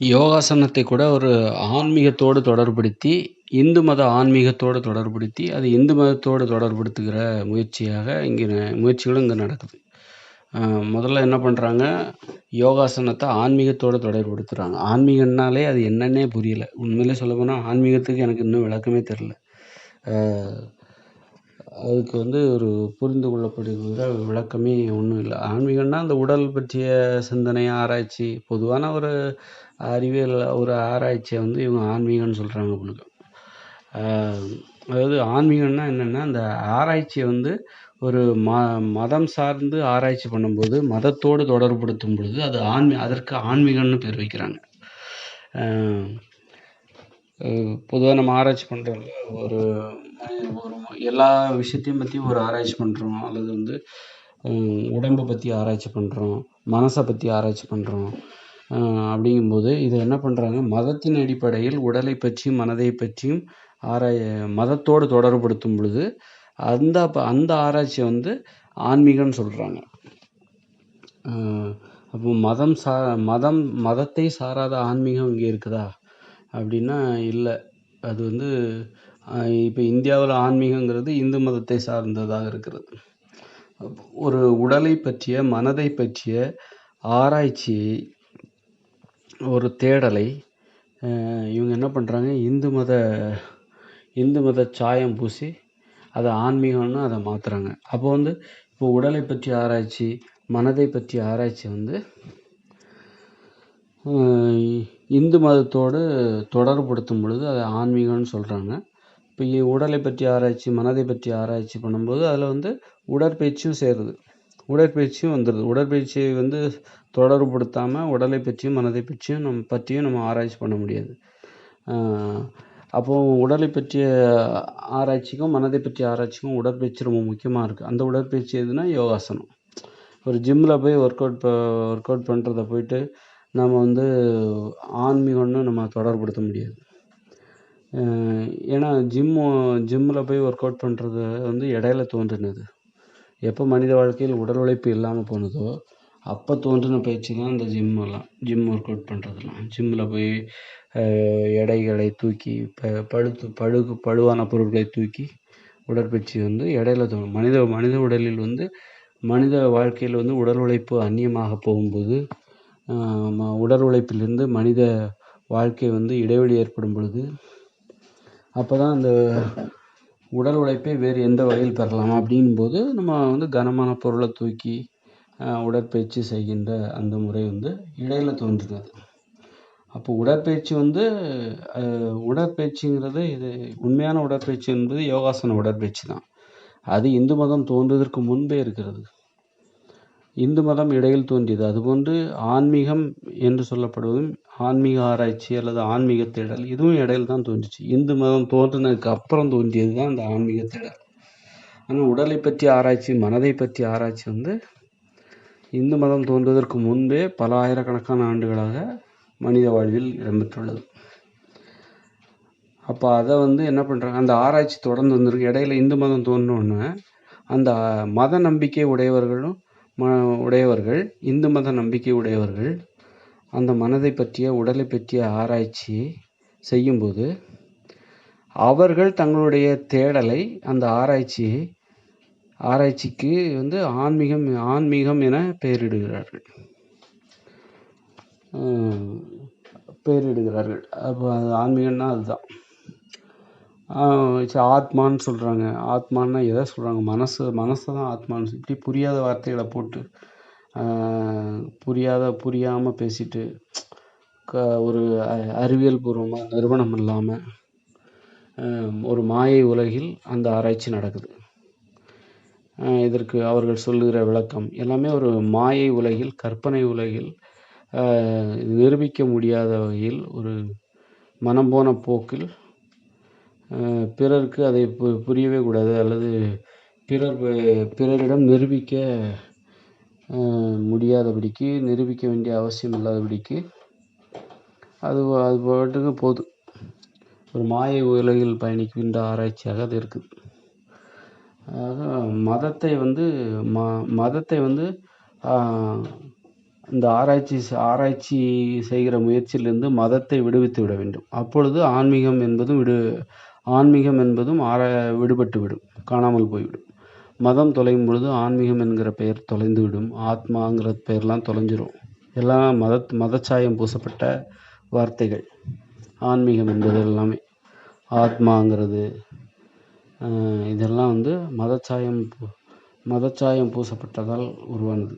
யோகாசனத்தை கூட ஒரு ஆன்மீகத்தோடு தொடர்படுத்தி இந்து மத ஆன்மீகத்தோடு தொடர்படுத்தி அது இந்து மதத்தோடு தொடர்படுத்துகிற முயற்சியாக இங்கே முயற்சிகளும் இங்கே நடக்குது. முதல்ல என்ன பண்ணுறாங்க யோகாசனத்தை ஆன்மீகத்தோடு தொடர்படுத்துகிறாங்க ஆன்மீகம்னாலே அது என்னன்னே புரியல. உண்மையிலே சொல்லப்போனால் ஆன்மீகத்துக்கு எனக்கு இன்னும் விளக்கமே தெரில. அதுக்கு வந்து ஒரு புரிந்து கொள்ளப்படுகிற விளக்கமே ஒன்றும் இல்லை. ஆன்மீகம்னா அந்த உடல் பற்றிய சிந்தனை ஆராய்ச்சி பொதுவான ஒரு அறிவியல் ஒரு ஆராய்ச்சியை வந்து இவங்க ஆன்மீகம்னு சொல்கிறாங்க உங்களுக்கு அதாவது ஆன்மீகம்னா என்னென்னா அந்த ஆராய்ச்சியை வந்து ஒரு ம மதம் சார்ந்து ஆராய்ச்சி பண்ணும்போது மதத்தோடு தொடர்புபடுத்தும் பொழுது அது ஆன்மீ அதற்கு ஆன்மீகம்னு பேர் வைக்கிறாங்க. பொதுவாக நம்ம ஆராய்ச்சி பண்ணுறோம்ல ஒரு ஒரு எல்லா விஷயத்தையும் பற்றி ஒரு ஆராய்ச்சி பண்ணுறோம் அல்லது வந்து உடம்பை பற்றி ஆராய்ச்சி பண்ணுறோம் மனசை பற்றி ஆராய்ச்சி பண்ணுறோம் அப்படிங்கும்போது இதை என்ன பண்ணுறாங்க மதத்தின் அடிப்படையில் உடலை பற்றியும் மனதை பற்றியும் ஆராய மதத்தோடு தொடர்புபடுத்தும் பொழுது அந்த அந்த ஆராய்ச்சியை வந்து ஆன்மீகம்னு சொல்கிறாங்க அப்போ மதம் சா மதம் மதத்தை சாராத ஆன்மீகம் இங்கே இருக்குதா? அப்படின்னா இல்லை. அது வந்து இப்போ இந்தியாவில் ஆன்மீகங்கிறது இந்து மதத்தை சார்ந்ததாக இருக்கிறது. ஒரு உடலை பற்றிய மனதை பற்றிய ஆராய்ச்சி ஒரு தேடலை இவங்க என்ன பண்ணுறாங்க இந்து மத இந்து மத சாயம் பூசி அதை ஆன்மீகம்னு அதை மாற்றுறாங்க அப்போ வந்து இப்போ உடலை பற்றி ஆராய்ச்சி மனதை பற்றிய ஆராய்ச்சி வந்து இந்து மதத்தோடு தொடர்புபடுத்தும் பொழுது அதை ஆன்மீகம்னு சொல்கிறாங்க இப்போ உடலை பற்றி ஆராய்ச்சி மனதை பற்றி ஆராய்ச்சி பண்ணும்போது அதில் வந்து உடற்பயிற்சியும் சேருது. உடற்பயிற்சியும் வந்துடுது உடற்பயிற்சியை வந்து தொடர்புபடுத்தாமல் உடலை பற்றியும் மனதை பற்றியும் நம்ம பற்றியும் நம்ம ஆராய்ச்சி பண்ண முடியாது. அப்போது உடலை பற்றிய ஆராய்ச்சிக்கும் மனதை பற்றிய ஆராய்ச்சிக்கும் உடற்பயிற்சி ரொம்ப முக்கியமாக இருக்குது அந்த உடற்பயிற்சி எதுனா யோகாசனம். ஒரு ஜிம்மில் போய் ஒர்க் அவுட் ஒர்க் அவுட் பண்ணுறத போயிட்டு நம்ம வந்து ஆன்மீகம்னு நம்ம தொடர்புபடுத்த முடியாது. ஏன்னா ஜிம்மு ஜிம்மில் போய் ஒர்க் அவுட் பண்ணுறது வந்து இடையில தோன்றினது. எப்போ மனித வாழ்க்கையில் உடல் உழைப்பு இல்லாமல் போனதோ அப்போ தோன்றின பயிற்சி தான் இந்த ஜிம்மெல்லாம் ஜிம் ஒர்க் அவுட் பண்ணுறதுலாம் ஜிம்மில் போய் எடைகளை தூக்கி ப பழுத்து பழுகு பழுவான பொருட்களை தூக்கி உடற்பயிற்சி வந்து இடையில தோணும் மனித மனித உடலில் வந்து மனித வாழ்க்கையில் வந்து உடல் உழைப்பு அந்நியமாக போகும்போது உடல் உழைப்பிலிருந்து மனித வாழ்க்கை வந்து இடைவெளி ஏற்படும் பொழுது அப்போ தான் அந்த உடல் உழைப்பை வேறு எந்த வகையில் பெறலாம் அப்படிங்கும்போது நம்ம வந்து கனமான பொருளை தூக்கி உடற்பயிற்சி செய்கின்ற அந்த முறை வந்து இடையில் தோன்றுகிறது. அப்போ உடற்பயிற்சி வந்து உடற்பயிற்சிங்கிறது இது உண்மையான உடற்பயிற்சி என்பது யோகாசன உடற்பயிற்சி தான். அது இந்து மதம் தோன்றுவதற்கு முன்பே இருக்கிறது. இந்து மதம் இடையில் தோன்றியது. அதுபோன்று ஆன்மீகம் என்று சொல்லப்படுவதும் ஆன்மீக ஆராய்ச்சி அல்லது ஆன்மீக தேடல் இதுவும் இடையில் தான் தோன்றுச்சு. இந்து மதம் தோன்றினதுக்கு அப்புறம் தோன்றியது தான் இந்த ஆன்மீக தேடல். ஆனால் உடலை பற்றி ஆராய்ச்சி மனதை பற்றி ஆராய்ச்சி வந்து இந்து மதம் தோன்றுவதற்கு முன்பே பல ஆயிரக்கணக்கான ஆண்டுகளாக மனித வாழ்வில் இடம்பெற்றுள்ளது. அப்போ அதை வந்து என்ன பண்ணுறாங்க அந்த ஆராய்ச்சி தொடர்ந்து வந்திருக்கு. இடையில இந்து மதம் தோன்றோன்னு அந்த மத நம்பிக்கை உடையவர்களும் ம உடையவர்கள் இந்து மத நம்பிக்கை உடையவர்கள் அந்த மனதை பற்றிய உடலை பற்றிய ஆராய்ச்சி செய்யும்போது அவர்கள் தங்களுடைய தேடலை அந்த ஆராய்ச்சி ஆராய்ச்சிக்கு வந்து ஆன்மீகம் ஆன்மீகம் என பெயரிடுகிறார்கள். பெயரிடுகிறார்கள். அப்போ அது ஆன்மீகம்னா அதுதான். ஆத்மான்னு சொல்கிறாங்க ஆத்மான்னா எதை சொல்கிறாங்க மனசு மனசை தான் ஆத்மான்னு இப்படி புரியாத வார்த்தைகளை போட்டு புரியாத புரியாமல் பேசிட்டு க ஒரு அறிவியல் பூர்வமாக நிறுவனம் இல்லாமல் ஒரு மாயை உலகில் அந்த ஆராய்ச்சி நடக்குது. இதற்கு அவர்கள் சொல்லுகிற விளக்கம் எல்லாமே ஒரு மாயை உலகில் கற்பனை உலகில் நிரூபிக்க முடியாத வகையில் ஒரு மனம் போன போக்கில் பிறருக்கு அதை பு புரியவே கூடாது. அல்லது பிறர் பிறரிடம் நிரூபிக்க முடியாதபடிக்கு நிரூபிக்க வேண்டிய அவசியம் இல்லாதபடிக்கு அது அது பாட்டுக்கு போதும். ஒரு மாய உலகில் பயணிக்கின்ற ஆராய்ச்சியாக அது இருக்குது. ஆக மதத்தை வந்து ம மதத்தை வந்து இந்த ஆராய்ச்சி ஆராய்ச்சி செய்கிற முயற்சியிலிருந்து மதத்தை விடுவித்து விட வேண்டும். அப்பொழுது ஆன்மீகம் என்பதும் விடு ஆன்மீகம் என்பதும் ஆற விடுபட்டு விடும் காணாமல் போய்விடும். மதம் தொலையும் பொழுது ஆன்மீகம் என்கிற பெயர் தொலைந்து விடும் ஆத்மாங்கிற பெயர்லாம் தொலைஞ்சிரும். எல்லாம் மத மதச்சாயம் பூசப்பட்ட வார்த்தைகள் ஆன்மீகம் என்பது எல்லாமே. ஆத்மாங்கிறது இதெல்லாம் வந்து மதச்சாயம் மதச்சாயம் பூசப்பட்டதால் உருவானது.